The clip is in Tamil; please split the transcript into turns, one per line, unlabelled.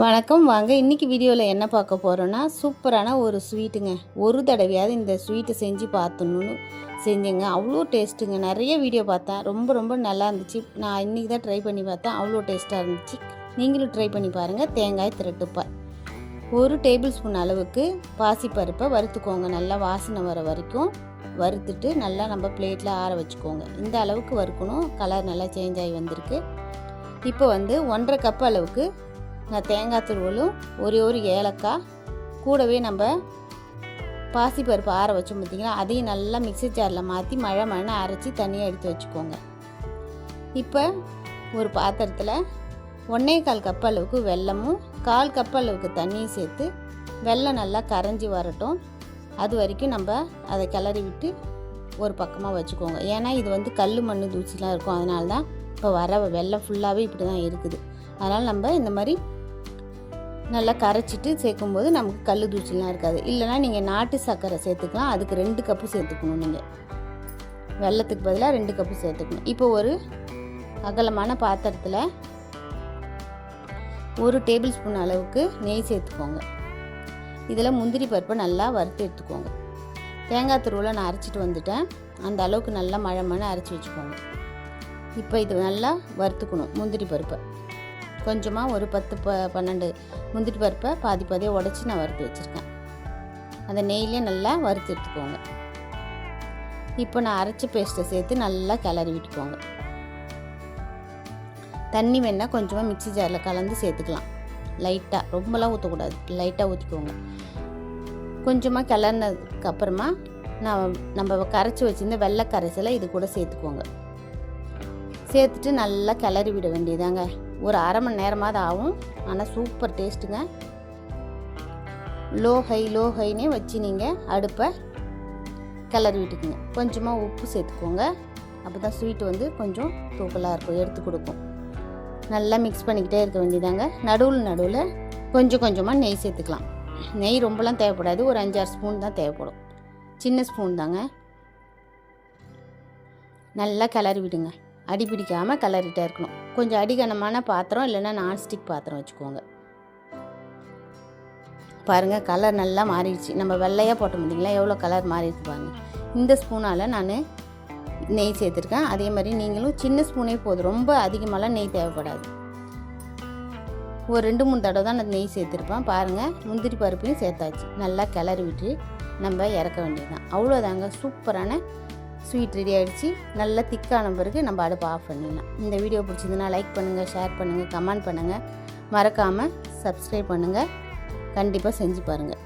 வணக்கம் வாங்க. இன்றைக்கி வீடியோவில் என்ன பார்க்க போகிறோன்னா சூப்பரான ஒரு ஸ்வீட்டுங்க. ஒரு தடவையாவது இந்த ஸ்வீட்டை செஞ்சு பார்த்துணுன்னு செஞ்சேங்க. அவ்வளோ டேஸ்ட்டுங்க. நிறைய வீடியோ பார்த்தேன். ரொம்ப ரொம்ப நல்லா இருந்துச்சு. நான் இன்றைக்கி தான் ட்ரை பண்ணி பார்த்தேன். அவ்வளோ டேஸ்ட்டாக இருந்துச்சு. நீங்களும் ட்ரை பண்ணி பாருங்கள் தேங்காய் திரட்டுப்பாய் ஒரு டேபிள் ஸ்பூன் அளவுக்கு பாசிப்பருப்பை வறுத்துக்கோங்க. நல்லா வாசனை வர வரைக்கும் வறுத்துட்டு நல்லா நம்ம பிளேட்டில் ஆற வச்சுக்கோங்க. இந்த அளவுக்கு வறுக்கணும். கலர் நல்லா சேஞ்ச் ஆகி வந்திருக்கு. இப்போ வந்து ஒன்றரை கப் அளவுக்கு தேங்காய் துருவலும் ஒரே ஒரு ஏலக்காய். கூடவே நம்ம பாசிப்பருப்பு ஆற வச்சோம் பார்த்தீங்களா அதையும் நல்லா மிக்ஸி ஜாரில் மாற்றி மழை மழை அரைச்சி தனியாக எடுத்து வச்சுக்கோங்க. இப்போ ஒரு பாத்திரத்தில் ஒன்றே கால் கப் அளவுக்கு வெல்லமும் கால் கப் அளவுக்கு தண்ணியும் சேர்த்து வெல்லம் நல்லா கரைஞ்சி வரட்டும். அது வரைக்கும் நம்ம அதை கிளறி விட்டு ஒரு பக்கமாக வச்சுக்கோங்க. ஏன்னா இது வந்து கல் மண் தூசிலாம் இருக்கும். அதனால தான் இப்போ வர வெள்ளம் ஃபுல்லாகவே இப்படி தான் இருக்குது. அதனால் நம்ம இந்த மாதிரி நல்லா கரைச்சிட்டு சேர்க்கும்போது நமக்கு கல் தூசிலாம் இருக்காது. இல்லைனா நீங்கள் நாட்டு சர்க்கரை சேர்த்துக்கலாம். அதுக்கு ரெண்டு கப்பு சேர்த்துக்கணும் நீங்கள் வெள்ளத்துக்கு பதிலாக ரெண்டு கப்பு சேர்த்துக்கணும். இப்போ ஒரு அகலமான பாத்திரத்தில் ஒரு டேபிள் ஸ்பூன் அளவுக்கு நெய் சேர்த்துக்கோங்க. இதில் முந்திரி பருப்பை நல்லா வறுத்து எடுத்துக்கோங்க. தேங்காய் துருவில் நான் அரைச்சிட்டு வந்துட்டேன். அந்த அளவுக்கு நல்லா மழை மழை அரைச்சி வச்சுக்கோங்க. இப்போ இது நல்லா வறுத்துக்கணும் முந்திரி பருப்பை. கொஞ்சமாக ஒரு பத்து ப பன்னெண்டு முந்திரி பருப்பை பாதி பாதியாக உடச்சி நான் வறுத்து வச்சுருக்கேன். அந்த நெய்லேயே நல்லா வறுத்து எடுத்துக்கோங்க. இப்போ நான் அரைச்ச பேஸ்ட்டை சேர்த்து நல்லா கிளறி விட்டுக்கோங்க. தண்ணி வேணால் கொஞ்சமாக மிக்சி ஜாரில் கலந்து சேர்த்துக்கலாம். லைட்டாக ரொம்பலாம் ஊற்றக்கூடாது லைட்டாக ஊற்றிக்கோங்க கொஞ்சமாக கிளறினதுக்கு அப்புறமா நான் நம்ம கரைச்சி வச்சுருந்த வெள்ளை கரைசலை இது கூட சேர்த்துக்கோங்க. சேர்த்துட்டு நல்லா கிளறி விட வேண்டியதாங்க. ஒரு அரை மணி நேரமாவது ஆகும். ஆனால் சூப்பர் டேஸ்ட்டுங்க லோ ஹை லோ ஹைனே வச்சு நீங்கள் அடுப்பை கிளறி விட்டுக்குங்க. கொஞ்சமாக உப்பு சேர்த்துக்கோங்க. அப்போ தான் ஸ்வீட் வந்து கொஞ்சம் தூக்கலாக இருக்கும். எடுத்து கொடுக்கும். நல்லா மிக்ஸ் பண்ணிக்கிட்டே இருக்க வேண்டியதாங்க. நடுவில் நடுவில் கொஞ்சம் கொஞ்சமாக நெய் சேர்த்துக்கலாம். நெய் ரொம்பலாம் தேவைப்படாது. ஒரு அஞ்சாறு ஸ்பூன் தான் தேவைப்படும். சின்ன ஸ்பூன் தாங்க. நல்லா கிளறி விடுங்க. அடி பிடிக்காமல் கிளறிட்டே இருக்கணும். கொஞ்சம் அடிகனமான பாத்திரம் இல்லைன்னா நான்ஸ்டிக் பாத்திரம் வச்சுக்கோங்க. பாருங்கள் கலர் நல்லா மாறிடுச்சு. நம்ம வெள்ளையாக போட்ட முடியுங்களா எவ்வளோ கலர் மாறிடுச்சு பாருங்கள் இந்த ஸ்பூனால் நான் நெய் சேர்த்துருக்கேன். அதே மாதிரி நீங்களும் சின்ன ஸ்பூனே போதும். ரொம்ப அதிகமாகலாம் நெய் தேவைப்படாது. ஒரு ரெண்டு மூணு தடவை தான் நான் நெய் சேர்த்துருப்பேன். பாருங்கள் முந்திரி பருப்பையும் சேர்த்தாச்சு. நல்லா கிளறி விட்டு நம்ம இறக்க வேண்டியதுதான். அவ்வளோதாங்க. சூப்பரான ஸ்வீட் ரெடி ஆகிடுச்சு நல்லா திக்கான பிறகு நம்ம அடுப்பு ஆஃப் பண்ணிடலாம். இந்த வீடியோ பிடிச்சதுன்னா லைக் பண்ணுங்கள் ஷேர் பண்ணுங்கள் கமெண்ட் பண்ணுங்கள் மறக்காமல் சப்ஸ்கிரைப் பண்ணுங்கள் கண்டிப்பாக செஞ்சு பாருங்கள்